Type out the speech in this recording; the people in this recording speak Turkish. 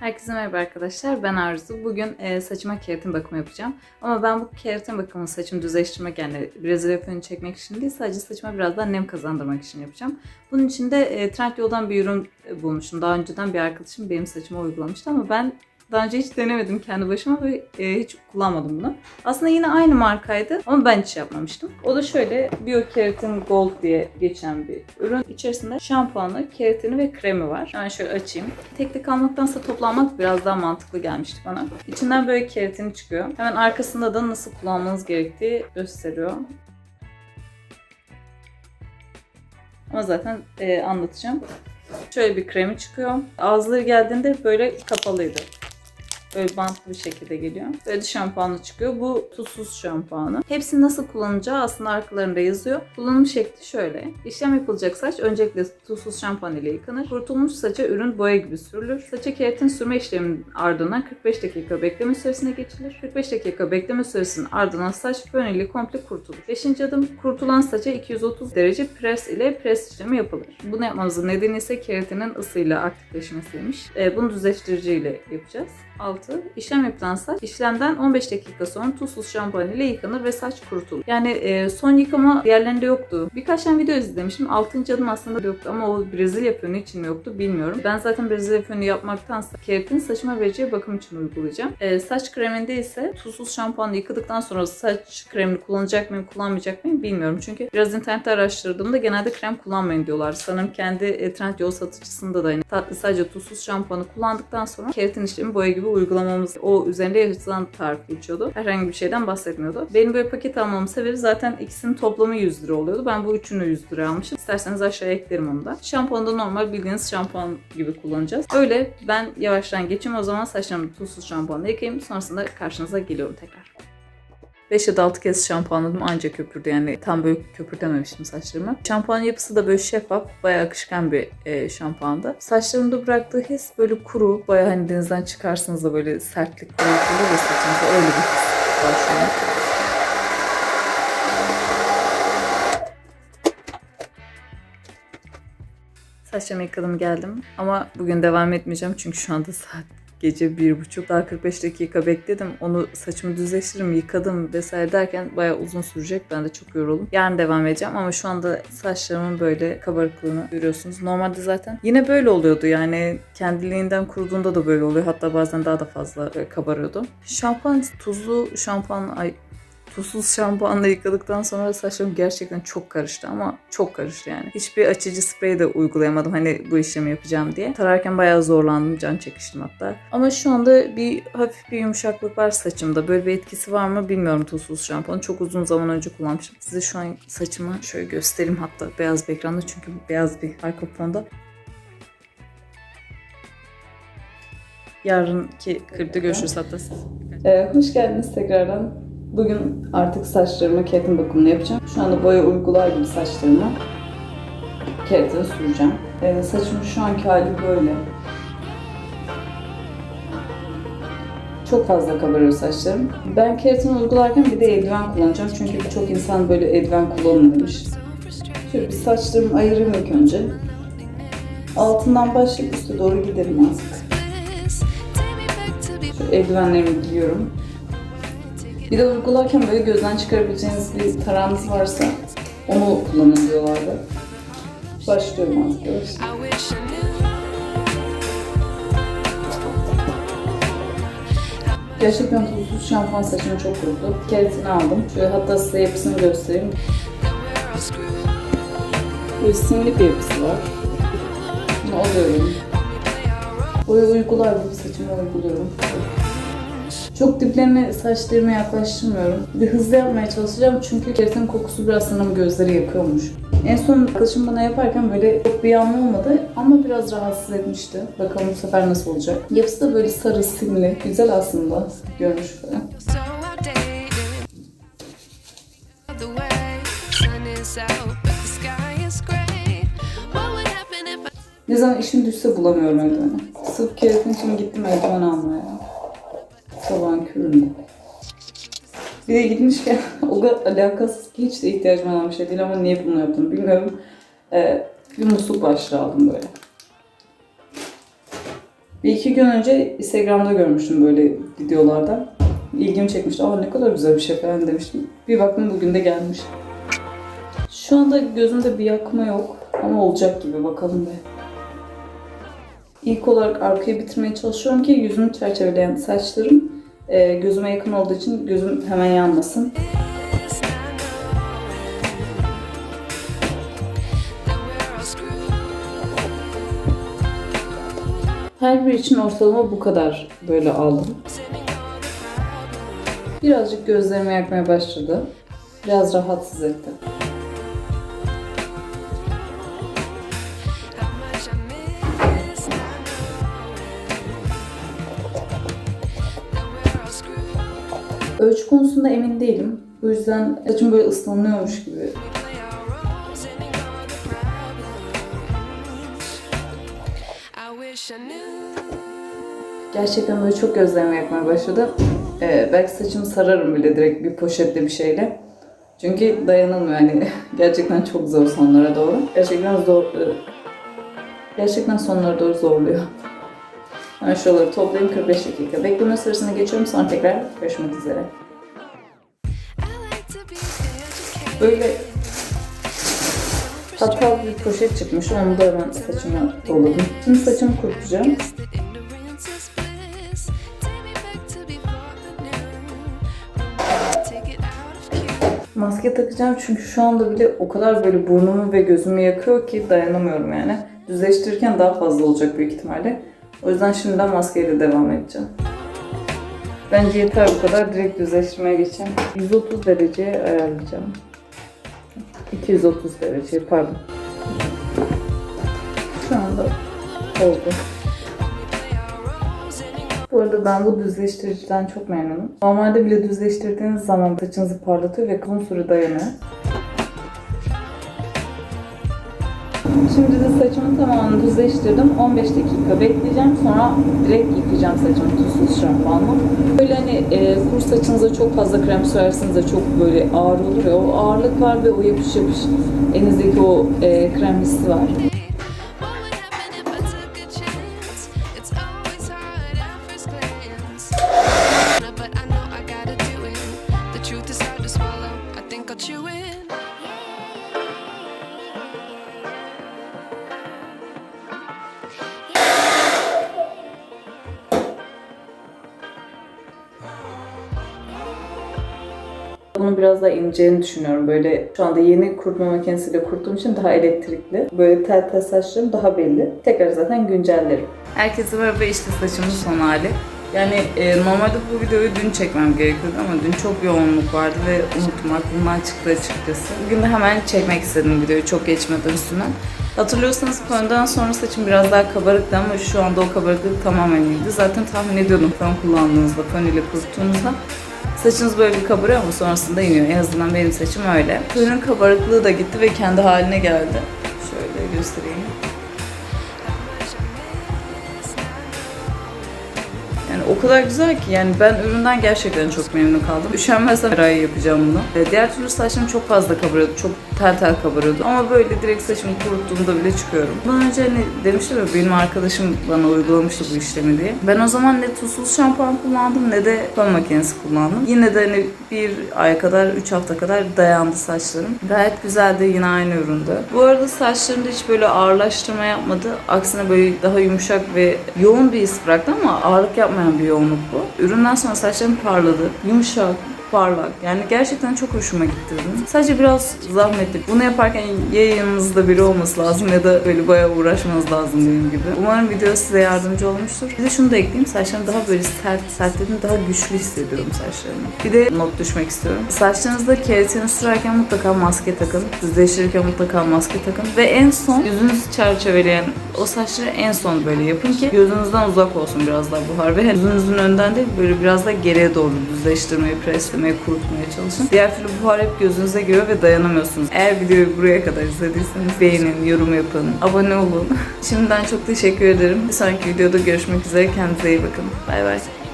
Herkese merhaba arkadaşlar. Ben Arzu. Bugün e, saçıma keratin bakımı yapacağım. Ama ben bu keratin bakımını saçımı düzleştirmek yani Brezilya fönü çekmek için değil sadece saçıma biraz daha nem kazandırmak için yapacağım. Bunun için de e, Trendyol'dan bir ürün e, bulmuştum. Daha önceden bir arkadaşım benim saçıma uygulamıştı ama ben daha önce hiç denemedim kendi başıma ve e, hiç kullanmadım bunu. Aslında yine aynı markaydı ama ben hiç yapmamıştım. O da şöyle Biokeratin Gold diye geçen bir ürün. İçerisinde şampuanı, keratini ve kremi var. Hemen şöyle açayım. Tek tek almaktansa toplanmak biraz daha mantıklı gelmişti bana. İçinden böyle keratin çıkıyor. Hemen arkasında da nasıl kullanmanız gerektiği gösteriyor. Ama zaten e, anlatacağım. Şöyle bir kremi çıkıyor. Ağızları geldiğinde böyle kapalıydı. Böyle bantlı bir şekilde geliyor. Böyle şampuanı çıkıyor. Bu tuzsuz şampuanı. Hepsini nasıl kullanacağı aslında arkalarında yazıyor. Kullanım şekli şöyle. İşlem yapılacak saç öncelikle tuzsuz şampuan ile yıkanır. Kurutulmuş saça ürün boya gibi sürülür. Saça keratin sürme işleminin ardından 45 dakika bekleme süresine geçilir. 45 dakika bekleme süresinin ardından saç fön ile komple kurutulur. 5. adım kurutulan saça 230 derece pres ile pres işlemi yapılır. Bunu yapmamızın nedeni ise keratinin ısıyla aktifleşmesiymiş. E, bunu düzleştiriciyle yapacağız. 6. İşlem yapılan işlemden 15 dakika sonra tuzsuz şampuan ile yıkanır ve saç kurutulur. Yani e, son yıkama diğerlerinde yoktu. Birkaç tane video izlemiştim. 6. adım aslında yoktu ama o Brezilya fönü için mi yoktu bilmiyorum. Ben zaten Brezilya fönü yapmaktansa keratin saçıma vereceği bakım için uygulayacağım. E, saç kreminde ise tuzsuz şampuanla yıkadıktan sonra saç kremini kullanacak mıyım kullanmayacak mıyım bilmiyorum. Çünkü biraz internette araştırdığımda genelde krem kullanmayın diyorlar. Sanırım kendi e, Trendyol satıcısında da yine tatlı sadece tuzsuz şampuanı kullandıktan sonra keratin işlemi boya gibi uygulamamız o üzerinde yazılan tarif geçiyordu. Herhangi bir şeyden bahsetmiyordu. Benim böyle paket almamın sebebi zaten ikisinin toplamı 100 lira oluyordu. Ben bu üçünü 100 lira almışım. İsterseniz aşağıya eklerim onu da. Şampuanı da normal bildiğiniz şampuan gibi kullanacağız. Öyle ben yavaştan geçeyim o zaman saçlarımı tuzsuz şampuanla yıkayayım. Sonrasında karşınıza geliyorum tekrar. 5 ya da 6 kez şampuanladım ancak köpürdü yani tam böyle köpürtememiştim saçlarımı. Şampuan yapısı da böyle şeffaf, bayağı akışkan bir e, şampuandı. Saçlarımda bıraktığı his böyle kuru, bayağı hani denizden çıkarsınız da böyle sertlik bırakılır ve saçınızda öyle bir his var şu an. Geldim ama bugün devam etmeyeceğim çünkü şu anda saat gece bir buçuk daha 45 dakika bekledim. Onu saçımı düzleştirdim, yıkadım vesaire derken bayağı uzun sürecek. Ben de çok yoruldum. Yarın devam edeceğim ama şu anda saçlarımın böyle kabarıklığını görüyorsunuz. Normalde zaten yine böyle oluyordu yani kendiliğinden kuruduğunda da böyle oluyor. Hatta bazen daha da fazla böyle kabarıyordu. Şampuan, tuzlu şampuan, tuzsuz şampuanla yıkadıktan sonra saçlarım gerçekten çok karıştı ama çok karıştı yani. Hiçbir açıcı sprey de uygulayamadım hani bu işlemi yapacağım diye. Tararken bayağı zorlandım, can çekiştim hatta. Ama şu anda bir hafif bir yumuşaklık var saçımda. Böyle bir etkisi var mı bilmiyorum tuzsuz şampuanı. Çok uzun zaman önce kullanmıştım. Size şu an saçımı şöyle göstereyim hatta beyaz bir ekranda çünkü beyaz bir arka fonda. Yarınki klipte görüşürüz hatta siz. Ee, hoş geldiniz tekrardan. Bugün artık saçlarıma keratin bakımını yapacağım. Şu anda boya uygular gibi saçlarıma keratin süreceğim. Ee, saçımın şu anki hali böyle. Çok fazla kabarıyor saçlarım. Ben keratin uygularken bir de eldiven kullanacağım. Çünkü birçok insan böyle eldiven kullanın demiş. Şöyle bir saçlarımı ayırayım ilk önce. Altından başlayıp üste doğru gidelim artık. Şu eldivenlerimi giyiyorum. Bir de uygularken böyle gözden çıkarabileceğiniz bir tarağınız varsa onu kullanın diyorlardı. Başlıyorum knew. Gerçekten tuzsuz şampuan saçımı çok kuruttu. Keratini aldım. Şöyle hatta size yapısını göstereyim. Böyle simli bir yapısı var. Bunu alıyorum. Boya uygular gibi saçıma uyguluyorum. Çok diplerine saçlarımı yaklaştırmıyorum. Bir hızlı yapmaya çalışacağım çünkü keratin kokusu biraz sanırım gözleri yakıyormuş. En son arkadaşım bana yaparken böyle çok bir yanlı olmadı ama biraz rahatsız etmişti. Bakalım bu sefer nasıl olacak. Yapısı da böyle sarı, simli. Güzel aslında görünüş falan. Ne zaman işim düşse bulamıyorum eldiveni. Sırf keratin için gittim eldiven almaya. Sabahın köründe. Bir de gitmişken o kadar alakasız ki hiç de ihtiyacım olan bir şey değil ama niye bunu yaptım bilmiyorum. Ee, bir musluk başlığı aldım böyle. Bir iki gün önce Instagram'da görmüştüm böyle videolarda. İlgimi çekmişti. Aa ne kadar güzel bir şey falan demiştim. Bir baktım bugün de gelmiş. Şu anda gözümde bir yakma yok. Ama olacak gibi bakalım be. İlk olarak arkayı bitirmeye çalışıyorum ki yüzümü çerçeveleyen saçlarım e, gözüme yakın olduğu için gözüm hemen yanmasın. Her bir için ortalama bu kadar böyle aldım. Birazcık gözlerimi yakmaya başladı. Biraz rahatsız etti. Ölçü konusunda emin değilim. Bu yüzden saçım böyle ıslanıyormuş gibi. Gerçekten böyle çok gözlerimi yakmaya başladı. Ee, belki saçımı sararım bile direkt bir poşetle bir şeyle. Çünkü dayanılmıyor yani. Gerçekten çok zor sonlara doğru. Gerçekten zor. e, Gerçekten sonlara doğru zorluyor. Ben şuraları toplayayım 45 dakika. Bekleme sırasına geçiyorum sonra tekrar görüşmek üzere. Böyle Hatta bir poşet çıkmış. Onu da hemen saçıma doladım. Şimdi saçımı kurutacağım. Maske takacağım çünkü şu anda bile o kadar böyle burnumu ve gözümü yakıyor ki dayanamıyorum yani. Düzleştirirken daha fazla olacak büyük ihtimalle. O yüzden şimdiden maskeyle devam edeceğim. Bence yeter bu kadar. Direkt düzleştirmeye geçeceğim. 130 dereceye ayarlayacağım. 230 derece pardon. Şu anda oldu. Bu arada ben bu düzleştiriciden çok memnunum. Normalde bile düzleştirdiğiniz zaman saçınızı parlatıyor ve uzun süre dayanıyor. Şimdi de saçımın tamamını düzleştirdim. 15 dakika bekleyeceğim. Sonra direkt yıkayacağım saçımı tuzsuz şampuanla. Böyle hani e, kuru saçınıza çok fazla krem sürersiniz de çok böyle ağır olur ya. O ağırlık var ve o yapış yapış elinizdeki o e, krem hissi var. Bunu biraz daha ineceğini düşünüyorum. Böyle şu anda yeni kurutma makinesiyle kuruttuğum için daha elektrikli. Böyle tel tel saçlarım daha belli. Tekrar zaten güncellerim. Herkese merhaba işte saçımın son hali. Yani e, normalde bu videoyu dün çekmem gerekiyordu ama dün çok yoğunluk vardı ve unuttum aklımdan çıktı açıkçası. Bugün de hemen çekmek istedim videoyu çok geçmeden üstünden. Hatırlıyorsanız fönden sonra saçım biraz daha kabarıktı ama şu anda o kabarıklık tamamen iyiydi. Zaten tahmin ediyordum fön kullandığınızda, fön ile kuruttuğunuzda Saçınız böyle bir kabarıyor ama sonrasında iniyor. En azından benim saçım öyle. Fönün kabarıklığı da gitti ve kendi haline geldi. Şöyle göstereyim. O kadar güzel ki yani ben üründen gerçekten çok memnun kaldım. Üşenmezsem her ay yapacağım bunu. Ee, Diğer türlü saçlarım çok fazla kabarıyordu. Çok tel tel kabarıyordu. Ama böyle direkt saçımı kuruttuğumda bile çıkıyorum. Bundan önce hani demiştim ya benim arkadaşım bana uygulamıştı bu işlemi diye. Ben o zaman ne tuzsuz şampuan kullandım ne de fön makinesi kullandım. Yine de hani bir ay kadar, üç hafta kadar dayandı saçlarım. Gayet güzeldi yine aynı üründü. Bu arada saçlarımda hiç böyle ağırlaştırma yapmadı. Aksine böyle daha yumuşak ve yoğun bir his bıraktı ama ağırlık yapmayan bir yoğunluk bu. Üründen sonra saçlarım parladı. Yumuşak, parlak. Yani gerçekten çok hoşuma gitti ürün. Sadece biraz zahmetli. Bunu yaparken ya biri olması lazım ya da böyle bayağı uğraşmanız lazım benim gibi. Umarım video size yardımcı olmuştur. Bir de şunu da ekleyeyim. Saçlarım daha böyle sert, sertledim daha güçlü hissediyorum saçlarımı. Bir de not düşmek istiyorum. Saçlarınızda keratini sürerken mutlaka maske takın. Düzleştirirken mutlaka maske takın. Ve en son yüzünüzü çerçeveleyen o saçları en son böyle yapın ki gözünüzden uzak olsun biraz daha buhar. Ve yüzünüzün önden değil böyle biraz da geriye doğru düzleştirmeye, preslemeye, kurutmaya çalışın. Diğer türlü buhar hep gözünüze giriyor ve dayanamıyorsunuz. Eğer videoyu buraya kadar izlediyseniz beğenin, yorum yapın, abone olun. Şimdiden çok teşekkür ederim. Bir sonraki videoda görüşmek üzere. Kendinize iyi bakın. Bay bay.